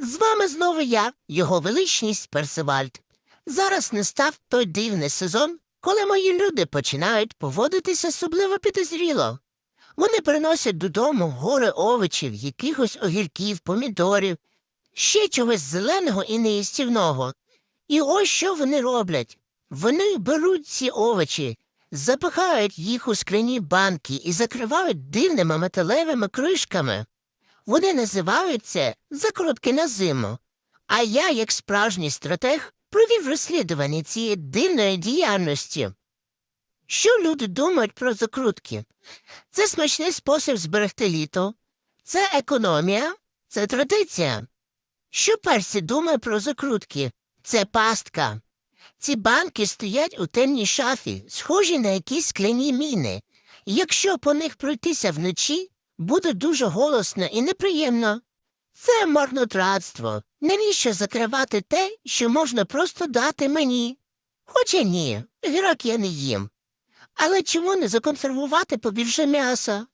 З вами знову я, його величність Персивальд. Зараз настав той дивний сезон, коли мої люди починають поводитися особливо підозріло. Вони приносять додому гори овочів, якихось огірків, помідорів, ще чогось зеленого і неїстівного. І ось що вони роблять. Вони беруть ці овочі, запихають їх у скляні банки і закривають дивними металевими кришками. Вони називають це закрутки на зиму. А я, як справжній стратег, провів розслідування цієї дивної діяльності. Що люди думають про закрутки? Це смачний спосіб зберегти літо, це економія, це традиція. Що персі думає про закрутки? Це пастка. Ці банки стоять у темній шафі, схожі на якісь скляні міни. Якщо по них пройтися вночі, буде дуже голосно і неприємно. Це марнотратство. Навіщо закривати те, що можна просто дати мені? Хоча ні, гірок я не їм. Але чому не законсервувати побільше м'яса?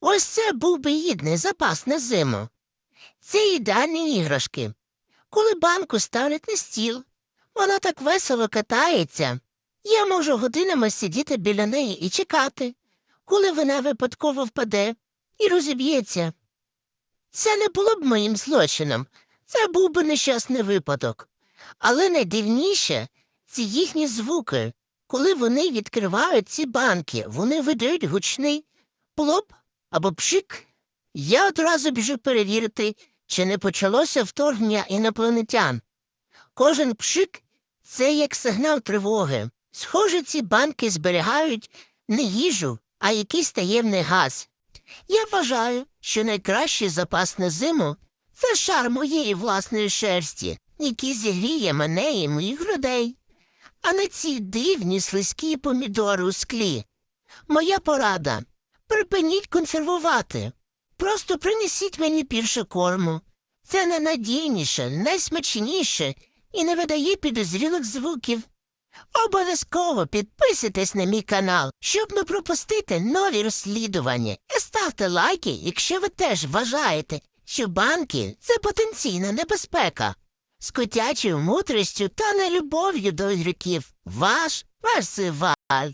Ось це був би гідний запас на зиму. Це ідеальні іграшки. Коли банку ставлять на стіл, вона так весело катається. Я можу годинами сидіти біля неї і чекати, коли вона випадково впаде і розіб'ється. Це не було б моїм злочином, це був би нещасний випадок. Але найдивніше це їхні звуки. Коли вони відкривають ці банки, вони видають гучний плоп або пшик. Я одразу біжу перевірити, чи не почалося вторгнення інопланетян. Кожен пшик це як сигнал тривоги. Схоже, ці банки зберігають не їжу, а якийсь таємний газ. Я вважаю, що найкращий запас на зиму це шар моєї власної шерсті, який зігріє мене і моїх людей. А не ці дивні слизькі помідори у склі. Моя порада припиніть консервувати. Просто принесіть мені більше корму. Це найнадійніше, найсмачніше і не видає підозрілих звуків. Обов'язково підписуйтесь на мій канал, щоб не пропустити нові розслідування. І ставте лайки, якщо ви теж вважаєте, що банки це потенційна небезпека. З котячою мудрістю та нелюбов'ю до ігроків. Ваш Персиваль.